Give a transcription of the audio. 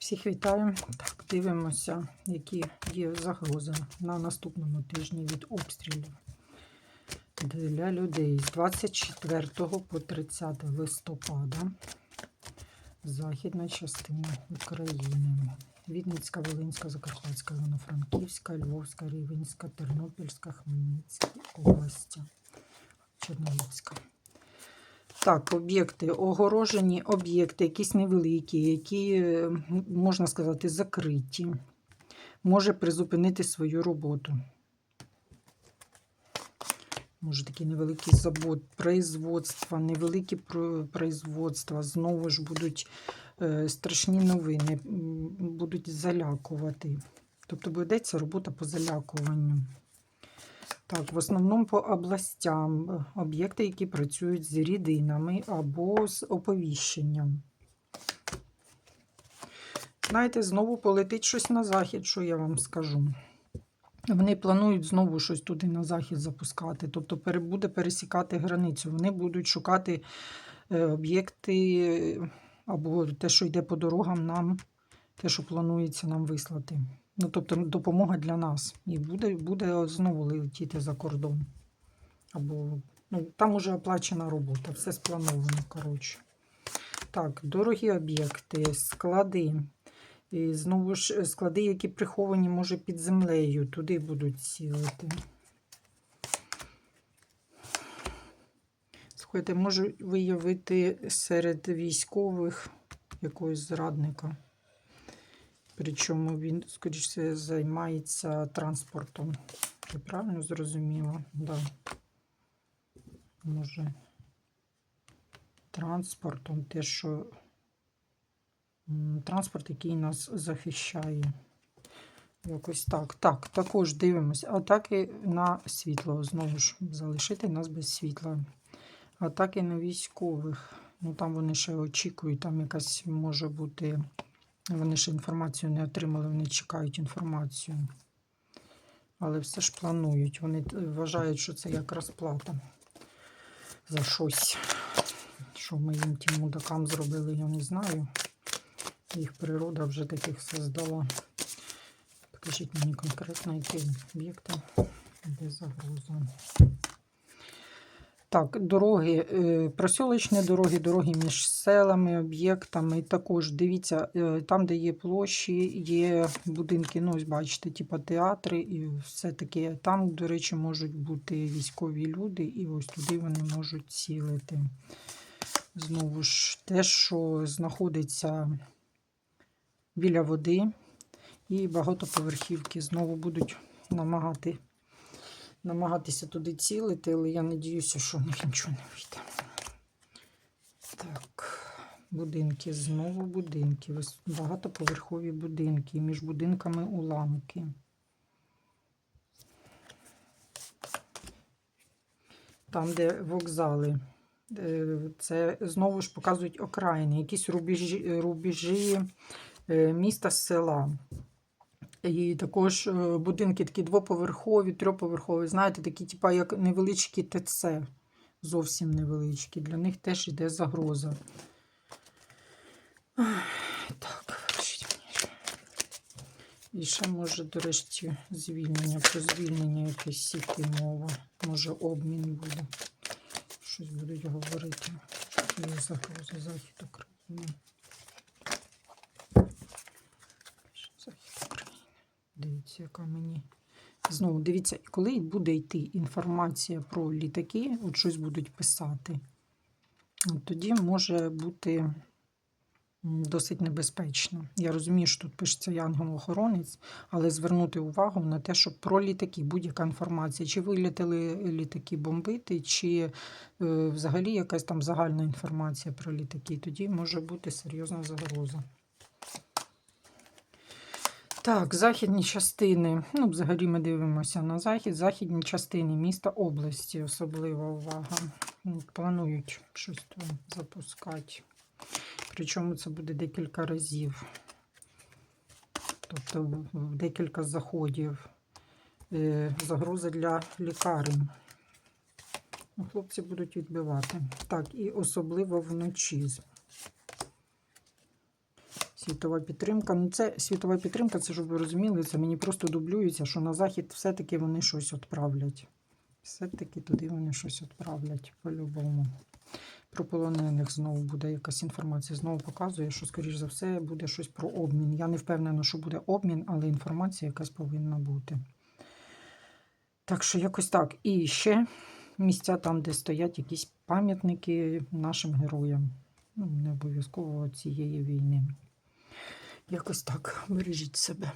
Всіх вітаю. Так, дивимося, які є загрози на наступному тижні від обстрілів для людей з 24 по 30 листопада. Західна частина України. Вінницька, Волинська, Закарпатська, Івано-Франківська, Львовська, Рівенська, Тернопільська, Хмельницька області, Чернігівська. Так, об'єкти, огорожені об'єкти, якісь невеликі, які, можна сказати, закриті. Може призупинити свою роботу. Може, такі невеликі забот, производства, невеликі производства. Знову ж будуть е, страшні новини, будуть залякувати. Тобто ведеться робота по залякуванню. Так, в основному по областям е, об'єкти, які працюють з рідинами або з оповіщенням. Знаєте, знову полетить щось на захід, що я вам скажу. Вони планують знову щось туди на захід запускати, тобто буде пересікати границю. Вони будуть шукати е, об'єкти або те, що йде по дорогам нам, те, що планується нам вислати. Ну, тобто допомога для нас. І буде, буде знову летіти за кордон. Або ну, там уже оплачена робота, все сплановано, коротше. Так, дорогі об'єкти, склади. І знову ж склади, які приховані, може, під землею, туди будуть цілити. Слухайте, можу виявити серед військових якогось зрадника. Причому він, скоріше, займається транспортом. Я правильно зрозуміла? Да. Може, транспортом, те, що транспорт, який нас захищає. Якось так. Так, також дивимося. Атаки на світло. Знову ж залишити нас без світла. Атаки на військових. Ну там вони ще очікують, там якась може бути. Вони ще інформацію не отримали, вони чекають інформацію. Але все ж планують. Вони вважають, що це як розплата за щось. Що ми їм тим мудакам зробили, я не знаю. Їх природа вже таких создала. Покажіть мені конкретно, які об'єкти, де загроза. Так, дороги, е, просілочні дороги, дороги між селами, об'єктами. Також дивіться, е, там, де є площі, є будинки, ну, ось бачите, типу театри і все таке. Там, до речі, можуть бути військові люди, і ось туди вони можуть цілити. Знову ж, те, що знаходиться біля води, і багатоповерхівки знову будуть намагати намагатися туди цілити, але я надіюся, що в них нічого не вийде. Так, будинки, знову будинки. Багатоповерхові будинки, між будинками уламки. Там, де вокзали. Е, Це знову ж показують окраїни, якісь рубежі, рубежі е, міста села. І також е, будинки такі двоповерхові, трьохповерхові, знаєте, такі, типа, як невеличкі ТЦ, зовсім невеличкі. Для них теж йде загроза. Так. І ще може, до речі, звільнення, про звільнення якесь іти мова. Може, обмін буде. Щось будуть говорити. Є загроза захід України. Захід України. Дивіться, яка мені. Знову дивіться, коли буде йти інформація про літаки, от щось будуть писати, от тоді може бути досить небезпечно. Я розумію, що тут пишеться янгол-охоронець, але звернути увагу на те, що про літаки будь-яка інформація, чи вилітали літаки бомбити, чи е, взагалі якась там загальна інформація про літаки, тоді може бути серйозна загроза. Так, західні частини. Ну, взагалі ми дивимося на захід. Західні частини міста області, особлива увага. Ну, Планують щось там запускати. Причому це буде декілька разів. Тобто декілька заходів. Е, Загроза для лікарень. Ну, Хлопці будуть відбивати. Так, і особливо вночі. Світова підтримка. Ну, це світова підтримка, це щоб ви розуміли, це мені просто дублюється, що на захід все-таки вони щось відправлять. Все-таки туди вони щось відправлять по-любому. Про полонених знову буде якась інформація. Знову показує, що, скоріш за все, буде щось про обмін. Я не впевнена, що буде обмін, але інформація якась повинна бути. Так що якось так. І ще місця там, де стоять якісь пам'ятники нашим героям. Ну, не обов'язково цієї війни. Якось так. Бережіть себе.